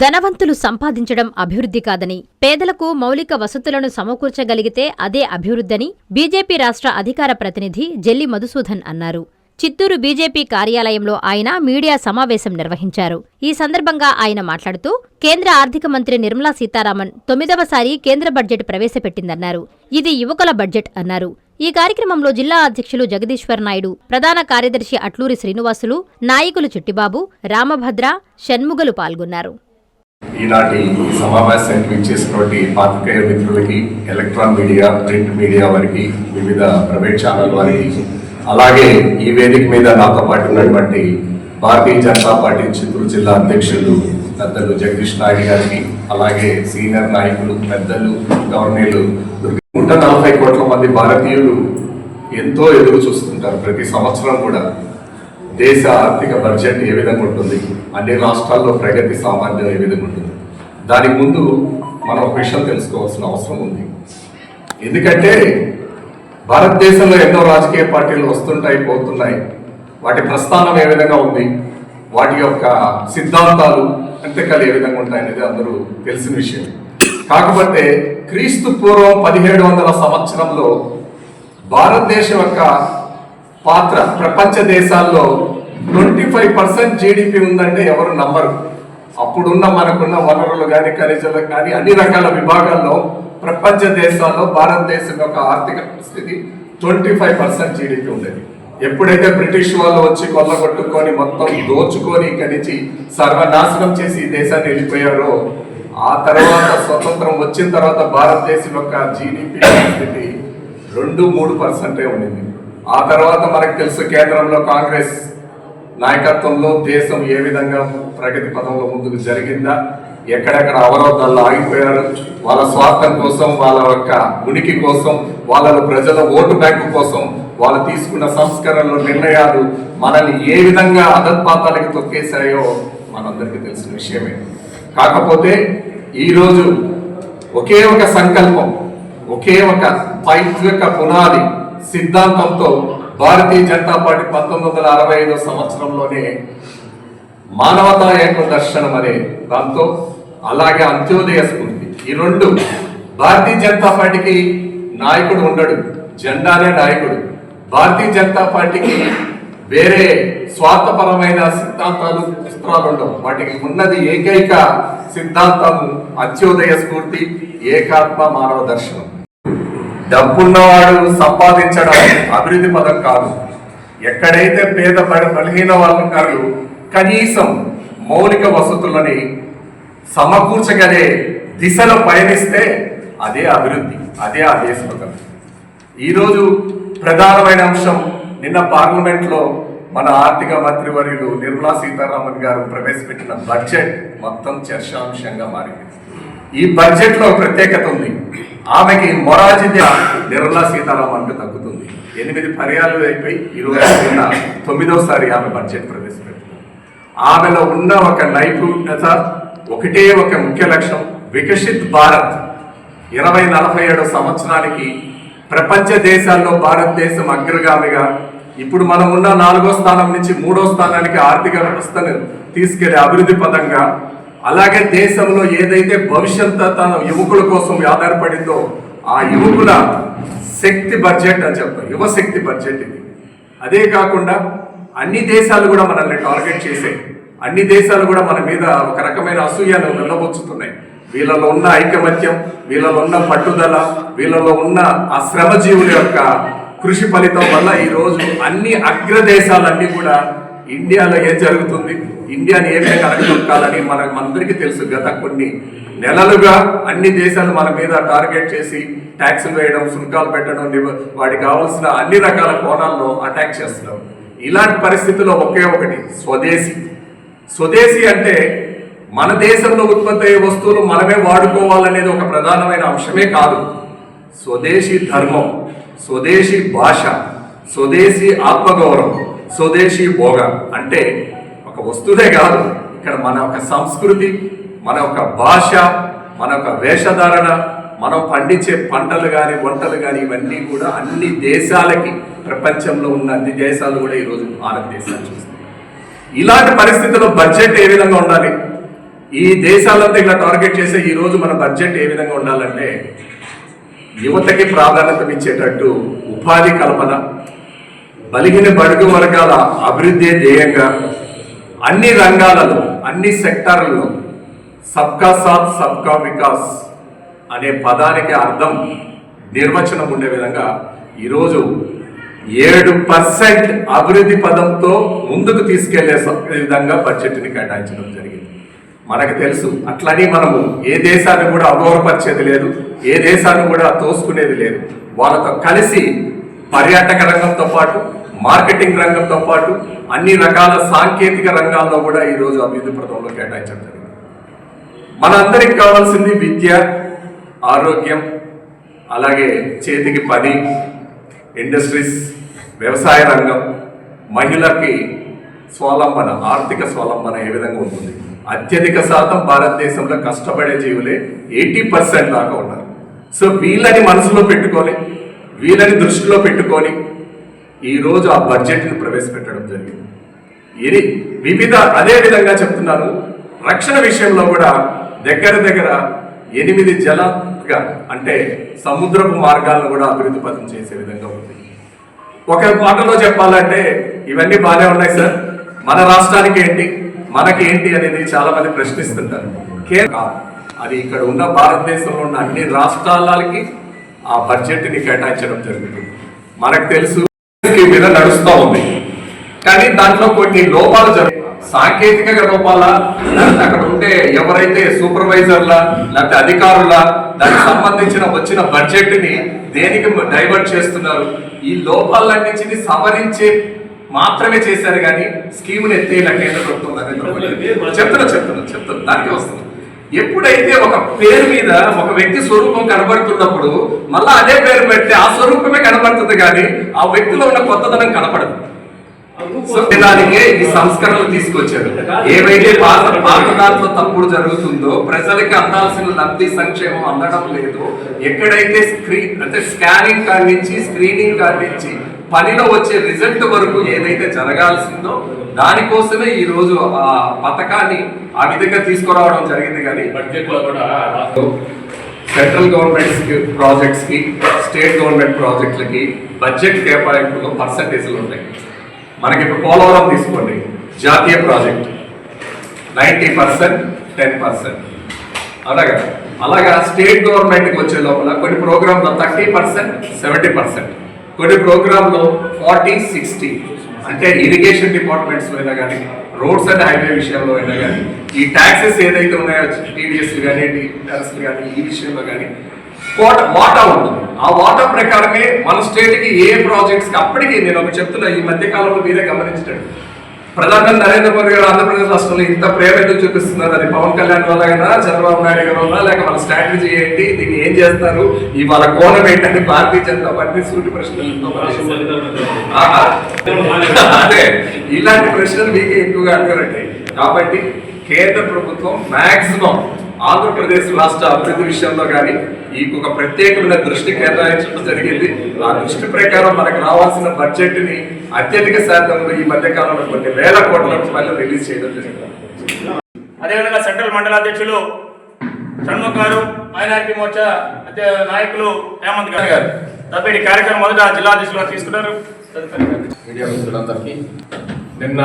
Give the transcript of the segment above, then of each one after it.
ధనవంతులు సంపాదించడం అభివృద్ధి కాదని పేదలకు మౌలిక వసతులను సమకూర్చగలిగితే అదే అభివృద్ధని బీజేపీ రాష్ట్ర అధికార ప్రతినిధి జెల్లి మధుసూదన్ అన్నారు. చిత్తూరు బీజేపీ కార్యాలయంలో ఆయన మీడియా సమావేశం నిర్వహించారు. ఈ సందర్భంగా ఆయన మాట్లాడుతూ కేంద్ర ఆర్థిక మంత్రి నిర్మలా సీతారామన్ తొమ్మిదవసారి కేంద్ర బడ్జెట్ ప్రవేశపెట్టిందన్నారు. ఇది యువకుల బడ్జెట్ అన్నారు. ఈ కార్యక్రమంలో జిల్లా అధ్యక్షులు జగదీశ్వర్ నాయుడు ప్రధాన కార్యదర్శి అట్లూరి శ్రీనివాసులు నాయకులు చిట్టిబాబు రామభద్ర షణ్ముగలు పాల్గొన్నారు. ఈనాటి సమావేశానికి ఇచ్చేసినటువంటి పాత్రికేయ మిత్రులకి ఎలక్ట్రాన్ మీడియా ప్రింట్ మీడియా వారికి వివిధ ప్రైవేట్ ఛానల్ వారికి అలాగే ఈ వేదిక మీద నాతో పాటు ఉన్నటువంటి భారతీయ జనతా పార్టీ చిత్తూరు జిల్లా అధ్యక్షులు పెద్దలు జగదీష్ నాయుడు గారికి అలాగే సీనియర్ నాయకులు పెద్దలు గవర్నర్లు నూట నలభై కోట్ల మంది భారతీయులు ఎంతో ఎదురు చూస్తుంటారు. ప్రతి సంవత్సరం కూడా దేశ ఆర్థిక బడ్జెట్ ఏ విధంగా ఉంటుంది? అన్ని రాష్ట్రాల్లో ప్రగతి సామర్థ్యం ఏ విధంగా ఉంటుంది? దానికి ముందు మనం ఒక విషయం తెలుసుకోవాల్సిన అవసరం ఉంది. ఎందుకంటే భారతదేశంలో ఎన్నో రాజకీయ పార్టీలు వస్తుంటాయి పోతున్నాయి. వాటి ప్రస్థానం ఏ విధంగా ఉంది? వాటి యొక్క సిద్ధాంతాలు అంతేకాలు ఏ విధంగా ఉంటాయనేది అందరూ తెలిసిన విషయం. కాకపోతే క్రీస్తు పూర్వం పదిహేడు వందల సంవత్సరంలో భారతదేశం యొక్క పాత్ర ప్రపంచ దేశాల్లో ట్వంటీ ఫైవ్ పర్సెంట్ జీడిపి ఉందంటే ఎవరు నమ్మరు. అప్పుడున్న మనకున్న వనరులు కానీ ఖనిజాలు కానీ అన్ని రకాల విభాగాల్లో ప్రపంచ దేశాల్లో భారతదేశం యొక్క ఆర్థిక పరిస్థితి ట్వంటీ ఫైవ్ పర్సెంట్ జీడిపి ఉండేది. ఎప్పుడైతే బ్రిటిష్ వాళ్ళు వచ్చి కొల్లగొట్టుకొని మొత్తం దోచుకొని ఇక్కడి నుంచి సర్వనాశనం చేసి ఈ దేశాన్ని వెళ్ళిపోయారో ఆ తర్వాత స్వతంత్రం వచ్చిన తర్వాత భారతదేశం యొక్క జీడిపి స్థితి రెండు మూడు పర్సెంటే ఉండింది. ఆ తర్వాత మనకు తెలుసు కేంద్రంలో కాంగ్రెస్ నాయకత్వంలో దేశం ఏ విధంగా ప్రగతి పదంలో ముందుకు జరిగిందా? ఎక్కడెక్కడ అవరోధాలు ఆగిపోయారు? వాళ్ళ స్వార్థం కోసం వాళ్ళ యొక్క ఉనికి కోసం వాళ్ళ ప్రజల ఓటు బ్యాంకు కోసం వాళ్ళు తీసుకున్న సంస్కరణలు నిర్ణయాలు మనల్ని ఏ విధంగా అదత్పాతాలకి తొక్కేశాయో మనందరికీ తెలిసిన విషయమే. కాకపోతే ఈరోజు ఒకే ఒక సంకల్పం ఒకే ఒక పైత్విక పునాది సిద్ధాంతంతో భారతీయ జనతా పార్టీ పంతొమ్మిది వందల అరవై ఐదో సంవత్సరంలోనే మానవతా ఏక దర్శనం అనే దాంతో అలాగే అంత్యోదయ స్ఫూర్తి. ఈ రెండు భారతీయ జనతా పార్టీకి నాయకుడు ఉండడు జెండానే నాయకుడు. భారతీయ జనతా పార్టీకి వేరే స్వార్థపరమైన సిద్ధాంతాలు చిత్రాలు ఉండవు. వాటికి ఉన్నది ఏకైక సిద్ధాంతము అంత్యోదయ స్ఫూర్తి ఏకాత్మ మానవ దర్శనం. డబ్బున్నవాడు సంపాదించడం అభివృద్ధి పదం కాదు. ఎక్కడైతే పేద బల- బలహీన వర్గాలు కనీసం మౌలిక వసతులని సమకూర్చగలే దిశలో పయనిస్తే అదే అభివృద్ధి అదే ఆ దేశభక్తం ఈరోజు ప్రధానమైన అంశం నిన్న పార్లమెంట్లో మన ఆర్థిక మంత్రి వర్యులు నిర్మలా సీతారామన్ గారు ప్రవేశపెట్టిన బడ్జెట్ మొత్తం చర్చాంశంగా మారింది. ఈ బడ్జెట్లో ప్రత్యేకత ఉంది. ఆమెకి మొరాజీ నిర్మలా సీతారామన్ తగ్గుతుంది. ఎనిమిది పర్యాలు అయిపోయి ఇరవై నిన్న తొమ్మిదోసారి ఆమె బడ్జెట్ ప్రవేశపెడుతుంది. ఆమెలో ఉన్న ఒక నైపుణ్యత ఒకటే ఒక ముఖ్య లక్ష్యం వికసిత్ భారత్. ఇరవై నలభై ఏడు సంవత్సరానికి ప్రపంచ దేశాల్లో భారతదేశం అగ్రగామిగా ఇప్పుడు మనం ఉన్న నాలుగో స్థానం నుంచి మూడో స్థానానికి ఆర్థిక వ్యవస్థను తీసుకెళ్ళే అభివృద్ధి పదంగా అలాగే దేశంలో ఏదైతే భవిష్యత్తు తన యువకుల కోసం ఆధారపడిందో ఆ యువకుల శక్తి బడ్జెట్ అని చెప్తాం యువశక్తి బడ్జెట్ ఇది. అదే కాకుండా అన్ని దేశాలు కూడా మనల్ని టార్గెట్ చేసాయి అన్ని దేశాలు కూడా మన మీద ఒక రకమైన అసూయను నిలబొచ్చుతున్నాయి వీళ్ళలో ఉన్న ఐకమత్యం వీళ్ళలో ఉన్న పట్టుదల వీళ్ళలో ఉన్న ఆ శ్రమజీవుల యొక్క కృషి ఫలితం వల్ల ఈరోజు అన్ని అగ్రదేశాలన్నీ కూడా ఇండియాలో ఏం జరుగుతుంది? ఇండియాని ఏ విధంగా అడగదొక్కాలని మనకు మనందరికీ తెలుసు. గత కొన్ని నెలలుగా అన్ని దేశాలు మన మీద టార్గెట్ చేసి ట్యాక్సులు వేయడం సుంకాలు పెట్టడం వాటికి కావాల్సిన అన్ని రకాల కోణాల్లో అటాక్ చేస్తున్నాం. ఇలాంటి పరిస్థితుల్లో ఒకే ఒకటి స్వదేశీ. స్వదేశీ అంటే మన దేశంలో ఉత్పత్తి అయ్యే వస్తువులు మనమే వాడుకోవాలనేది ఒక ప్రధానమైన అంశమే కాదు. స్వదేశీ ధర్మం స్వదేశీ భాష స్వదేశీ ఆత్మగౌరవం స్వదేశీ భోగ అంటే ఒక కాదు. ఇక్కడ మన యొక్క సంస్కృతి మన యొక్క భాష మన యొక్క వేషధారణ మనం పండించే పంటలు కానీ వంటలు కానీ ఇవన్నీ కూడా అన్ని దేశాలకి ప్రపంచంలో ఉన్న అన్ని దేశాలు కూడా ఈరోజు భారతదేశాన్ని చూస్తాయి ఇలాంటి పరిస్థితుల్లో బడ్జెట్ ఏ విధంగా ఉండాలి? ఈ దేశాలంతా ఇలా టార్గెట్ చేసే ఈరోజు మన బడ్జెట్ ఏ విధంగా ఉండాలంటే యువతకి ప్రాధాన్యత ఇచ్చేటట్టు ఉపాధి కల్పన బలిగిన బడుగు వర్గాల అభివృద్ధి ధ్యేయంగా అన్ని రంగాలలో అన్ని సెక్టార్లలో సబ్కా సాత్ సబ్కా వికాస్ అనే పదానికి అర్థం నిర్వచనం ఉండే విధంగా ఈరోజు ఏడు పర్సెంట్ అభివృద్ధి పదంతో ముందుకు తీసుకెళ్ళే విధంగా బడ్జెట్ని కేటాయించడం జరిగింది. మనకు తెలుసు అట్లని మనము ఏ దేశాన్ని కూడా అగౌరవపరిచేది లేదు ఏ దేశాన్ని కూడా తోసుకునేది లేదు. వాళ్ళతో కలిసి పర్యాటక రంగంతో పాటు మార్కెటింగ్ రంగంతో పాటు అన్ని రకాల సాంకేతిక రంగాల్లో కూడా ఈరోజు అభివృద్ధి పథంలో కేటాయించడం జరిగింది. మనందరికి కావాల్సింది విద్య ఆరోగ్యం అలాగే చేతికి పని ఇండస్ట్రీస్ వ్యవసాయ రంగం మహిళకి స్వలంబన ఆర్థిక స్వలంబన ఏ విధంగా ఉంటుంది? అత్యధిక శాతం భారతదేశంలో కష్టపడే జీవులే ఎయిటీ పర్సెంట్ దాకా ఉన్నారు. సో వీళ్ళని మనసులో పెట్టుకొని వీళ్ళని దృష్టిలో పెట్టుకొని ఈరోజు ఆ బడ్జెట్ను ప్రవేశపెట్టడం జరిగింది. ఇది వివిధ అదే విధంగా చెప్తున్నాను రక్షణ విషయంలో కూడా దగ్గర దగ్గర ఎనిమిది జలగా అంటే సముద్రపు మార్గాలను కూడా అభివృద్ధి పథం చేసే విధంగా ఉంది. ఒక మాటలో చెప్పాలంటే ఇవన్నీ బాగానే ఉన్నాయి సార్. మన రాష్ట్రానికి ఏంటి మనకి ఏంటి అనేది చాలా మంది ప్రశ్నిస్తుంటారు. కే- అది ఇక్కడ ఉన్న భారతదేశంలో ఉన్న అన్ని రాష్ట్రాలకి ఆ బడ్జెట్ని కేటాయించడం జరుగుతుంది. మనకు తెలుసు స్కీమ్ మీద నడుస్తూ ఉంది. కానీ దాంట్లో కొన్ని లోపాలు జరుగుతాయి. సాంకేతిక లోపాల లేకపోతే అక్కడ ఉండే ఎవరైతే సూపర్వైజర్ల లేకపోతే అధికారుల దానికి సంబంధించిన వచ్చిన బడ్జెట్ని దేనికి డైవర్ట్ చేస్తున్నారు? ఈ లోపాలన్నింటిని సవరించే మాత్రమే చేశారు కానీ స్కీమ్ ఎత్తేలా కేంద్ర ప్రభుత్వం నరేంద్ర మోడీ. చెప్తున్నా చెప్తున్నా చెప్తున్నా. దానికి వస్తుంది ఎప్పుడైతే ఒక పేరు మీద ఒక వ్యక్తి స్వరూపం కనబడుతున్నప్పుడు మళ్ళీ అదే పేరు పెడితే ఆ స్వరూపమే కనబడుతుంది కానీ ఆ వ్యక్తిలో ఉన్న కొత్తదనం కనపడదు. దానికే ఈ సంస్కరణలు తీసుకొచ్చారు. ఏవైతే పాత పాత దాంట్లో తప్పుడు జరుగుతుందో ప్రజలకి అందాల్సిన లబ్ధి సంక్షేమం అందడం లేదు. ఎక్కడైతే స్క్రీన్ అంటే స్కానింగ్ కానించి నుంచి స్క్రీనింగ్ కానించి నుంచి పనిలో వచ్చే రిజల్ట్ వరకు ఏదైతే జరగాల్సిందో దానికోసమే ఈ రోజు ఆ పథకాన్ని ఆ విధంగా తీసుకురావడం జరిగింది కానీ బడ్జెట్లో కూడా సెంట్రల్ గవర్నమెంట్స్ ప్రాజెక్ట్స్కి స్టేట్ గవర్నమెంట్ ప్రాజెక్టులకి బడ్జెట్ కేటాయింపులో పర్సంటేజ్లు ఉంటాయి. మనకి ఇప్పుడు పోలవరం తీసుకోండి. జాతీయ project ninety percent ten percent అలాగా? అలాగా స్టేట్ గవర్నమెంట్కి వచ్చే లోపల కొన్ని ప్రోగ్రాంలో థర్టీ పర్సెంట్ సెవెంటీ పర్సెంట్ కొన్ని ప్రోగ్రాంలో ఫార్టీ సిక్స్టీ అంటే ఇరిగేషన్ డిపార్ట్మెంట్స్ అయినా కానీ రోడ్స్ అండ్ హైవే విషయంలో అయినా కానీ ఈ ట్యాక్సెస్ ఏదైతే ఉన్నాయో టీడీఎస్ కానీ టీఆర్ఎస్ కానీ ఈ విషయంలో కానీ కోట వాటా ఉంటుంది. ఆ వాటా ప్రకారమే మన స్టేట్కి ఏ ప్రాజెక్ట్స్కి అప్పటికి నేను ఒక చెప్తున్నా ఈ మధ్య కాలంలో మీరే గమనించడం. ప్రధానమంత్రి నరేంద్ర మోదీ గారు ఆంధ్రప్రదేశ్ రాష్ట్రంలో ఇంత ప్రేమ ఎందుకు చూపిస్తున్నారు అది పవన్ కళ్యాణ్ వల్ల అయినా చంద్రబాబు నాయుడు గారి వల్ల లేక వాళ్ళ స్ట్రాటజీ ఏంటి దీన్ని ఏం చేస్తారు ఈ వాళ్ళ కోణం ఏంటని భారతీయ జనతా పార్టీ సూటి ఆ. అదే ఇలాంటి ప్రశ్నలు మీకే ఎక్కువగా అడగరండి. కాబట్టి కేంద్ర ప్రభుత్వం మాక్సిమం ఆంధ్రప్రదేశ్ రాష్ట్ర అభివృద్ధి విషయంలో కానీ ఈ ఒక ప్రత్యేకమైన దృష్టి కేటాయించడం జరిగింది. ఆ దృష్టి ప్రకారం మనకు రావాల్సిన బడ్జెట్ని అత్యధిక శాతంలో ఈ మధ్య కాలంలో కొన్ని వేల కోట్ల రూపాయలు రిలీజ్ చేయడం జరిగింది. అదేవిధంగా సెంట్రల్ మండల అధ్యక్షులు షణ్ముఖ్ గారు మైనారిటీ మోర్చా నాయకులు హేమంత్ గారు. గారు ఈ కార్యక్రమం మొదట జిల్లా అధ్యక్షులు తీసుకున్నారు మీడియా మిత్రులందరికీ నిన్న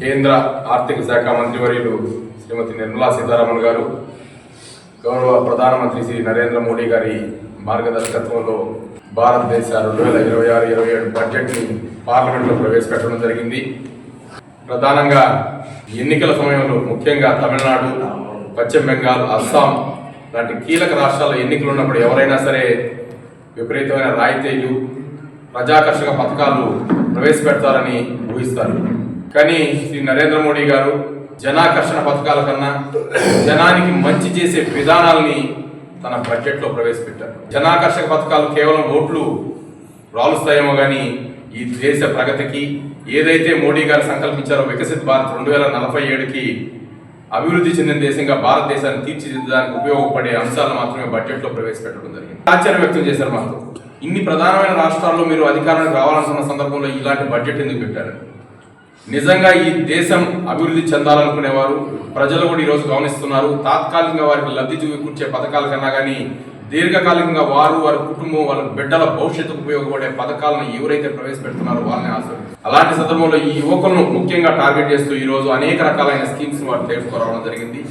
కేంద్ర ఆర్థిక శాఖ మంత్రివర్యులు శ్రీమతి నిర్మలా సీతారామన్ గారు గౌరవ ప్రధానమంత్రి శ్రీ నరేంద్ర మోడీ గారి మార్గదర్శకత్వంలో భారతదేశ రెండు వేల ఇరవై ఆరు ఇరవై ఏడు బడ్జెట్ని పార్లమెంట్లో ప్రవేశపెట్టడం జరిగింది. ప్రధానంగా ఎన్నికల సమయంలో ముఖ్యంగా తమిళనాడు పశ్చిమ బెంగాల్ అస్సాం లాంటి కీలక రాష్ట్రాల్లో ఎన్నికలు ఉన్నప్పుడు ఎవరైనా సరే విపరీతమైన రాయితీలు ప్రజాకర్షక పథకాలు ప్రవేశపెడతారని ఊహిస్తారు. కానీ శ్రీ నరేంద్ర మోడీ గారు జనాకర్షణ పథకాల కన్నా జనానికి మంచి చేసే విధానాల్ని తన బడ్జెట్లో ప్రవేశపెట్టారు. జనాకర్షక పథకాలు కేవలం ఓట్లు రాలుస్తాయేమో కానీ ఈ దేశ ప్రగతికి ఏదైతే మోడీ గారు సంకల్పించారో వికసిత్ భారత్ రెండు వేల నలభై ఏడుకి అభివృద్ధి చెందిన దేశంగా భారతదేశాన్ని తీర్చిదిద్దడానికి ఉపయోగపడే అంశాలు మాత్రమే బడ్జెట్లో ప్రవేశపెట్టడం జరిగింది. ఆశ్చర్యం వ్యక్తం చేశారు మాతో ఇన్ని ప్రధానమైన రాష్ట్రాల్లో మీరు అధికారానికి రావాలనుకున్న సందర్భంలో ఇలాంటి బడ్జెట్ ఎందుకు పెట్టారు? నిజంగా ఈ దేశం అభివృద్ధి చెందాలనుకునేవారు. ప్రజలు కూడా ఈరోజు గమనిస్తున్నారు. తాత్కాలికంగా వారికి లబ్ధి చూపించే పథకాల కన్నా కానీ దీర్ఘకాలికంగా వారు వారి కుటుంబం వాళ్ళ బిడ్డల భవిష్యత్తుకు ఉపయోగపడే పథకాలను ఎవరైతే ప్రవేశపెడుతున్నారో వాళ్ళని ఆశ్రయిస్తారు అలాంటి సందర్భంలో ఈ యువకులను ముఖ్యంగా టార్గెట్ చేస్తూ ఈ రోజు అనేక రకాలైన స్కీమ్స్ వారు తీసుకురావడం జరిగింది.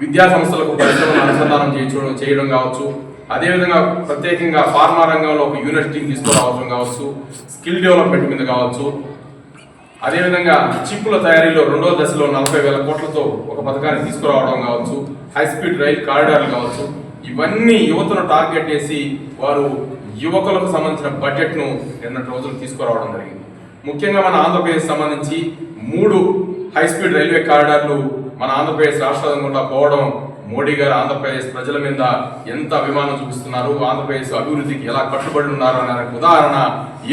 విద్యా సంస్థలకు పరిశ్రమలు అనుసంధానం చేయించడం చేయడం కావచ్చు. అదేవిధంగా ప్రత్యేకంగా ఫార్మా రంగంలో ఒక యూనివర్సిటీని తీసుకురావడం కావచ్చు. స్కిల్ డెవలప్మెంట్ మీద కావచ్చు. అదేవిధంగా చిప్పుల తయారీలో రెండో దశలో నలభై వేల కోట్లతో ఒక పథకాన్ని తీసుకురావడం కావచ్చు హై స్పీడ్ రైల్ కారిడార్లు కావచ్చు ఇవన్నీ యువతను టార్గెట్ చేసి వారు యువకులకు సంబంధించిన బడ్జెట్ను నిన్నటి రోజులు తీసుకురావడం జరిగింది. ముఖ్యంగా మన ఆంధ్రప్రదేశ్ సంబంధించి మూడు హై స్పీడ్ రైల్వే కారిడార్లు మన ఆంధ్రప్రదేశ్ రాష్ట్రం గుండా పోవడం మోడీ గారు ఆంధ్రప్రదేశ్ ప్రజల మీద ఎంత అభిమానం చూపిస్తున్నారు? ఆంధ్రప్రదేశ్ అభివృద్ధికి ఎలా కట్టుబడి ఉన్నారు అనే ఉదాహరణ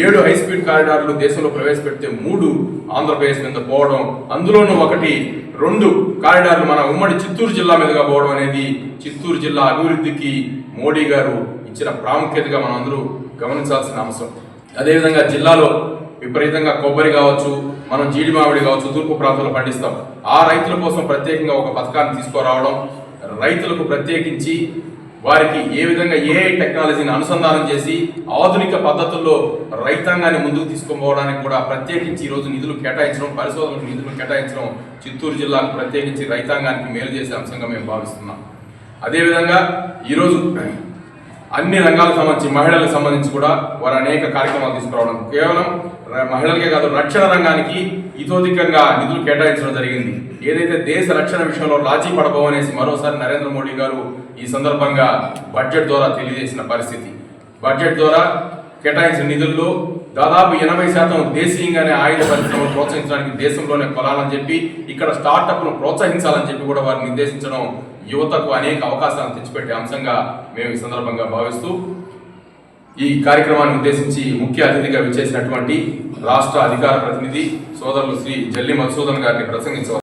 ఏడు హై స్పీడ్ కారిడార్లు దేశంలో ప్రవేశపెడితే మూడు ఆంధ్రప్రదేశ్ మీద పోవడం అందులోనూ ఒకటి రెండు కారిడార్లు మన ఉమ్మడి చిత్తూరు జిల్లా మీదుగా పోవడం అనేది చిత్తూరు జిల్లా అభివృద్ధికి మోడీ గారు ఇచ్చిన ప్రాముఖ్యతగా మనం అందరూ గమనించాల్సిన అంశం. అదేవిధంగా జిల్లాలో విపరీతంగా కొబ్బరి కావచ్చు మనం జీడి మామిడి కావచ్చు తూర్పు ప్రాంతంలో పండిస్తాం. ఆ రైతుల కోసం ప్రత్యేకంగా ఒక పథకాన్ని తీసుకురావడం రైతులకు ప్రత్యేకించి వారికి ఏ విధంగా ఏ టెక్నాలజీని అనుసంధానం చేసి ఆధునిక పద్ధతుల్లో రైతాంగాన్ని ముందుకు తీసుకుపోవడానికి కూడా ప్రత్యేకించి ఈరోజు నిధులు కేటాయించడం పరిశోధనకు నిధులు కేటాయించడం చిత్తూరు జిల్లాకు ప్రత్యేకించి రైతాంగానికి మేలు చేసే అంశంగా మేము భావిస్తున్నాం. అదేవిధంగా ఈరోజు అన్ని రంగాలకు సంబంధించి మహిళలకు సంబంధించి కూడా వారు అనేక కార్యక్రమాలు తీసుకురావడం కేవలం మహిళలకే కాదు రక్షణ రంగానికి ఇతోధికంగా నిధులు కేటాయించడం జరిగింది. ఏదైతే దేశ రక్షణ విషయంలో రాజీ పడబోమనేసి మరోసారి నరేంద్ర మోడీ గారు ఈ సందర్భంగా బడ్జెట్ ద్వారా తెలియజేసిన పరిస్థితి. బడ్జెట్ ద్వారా కేటాయించిన నిధుల్లో దాదాపు ఎనభై శాతం దేశీయంగానే ఆయుధ పరిశ్రమను ప్రోత్సహించడానికి దేశంలోనే కొలాలని చెప్పి ఇక్కడ స్టార్టప్ను ప్రోత్సహించాలని చెప్పి కూడా వారు నిర్దేశించడం యువతకు అనేక అవకాశాలను తెచ్చిపెట్టే అంశంగా మేము ఈ సందర్భంగా భావిస్తూ ఈ కార్యక్రమాన్ని ఉద్దేశించి ముఖ్య అతిథిగా విచ్చేసినటువంటి రాష్ట్ర అధికార ప్రతినిధి సోదరులు శ్రీ జల్లి మధుసూదన్ గారిని ప్రసంగించవచ్చు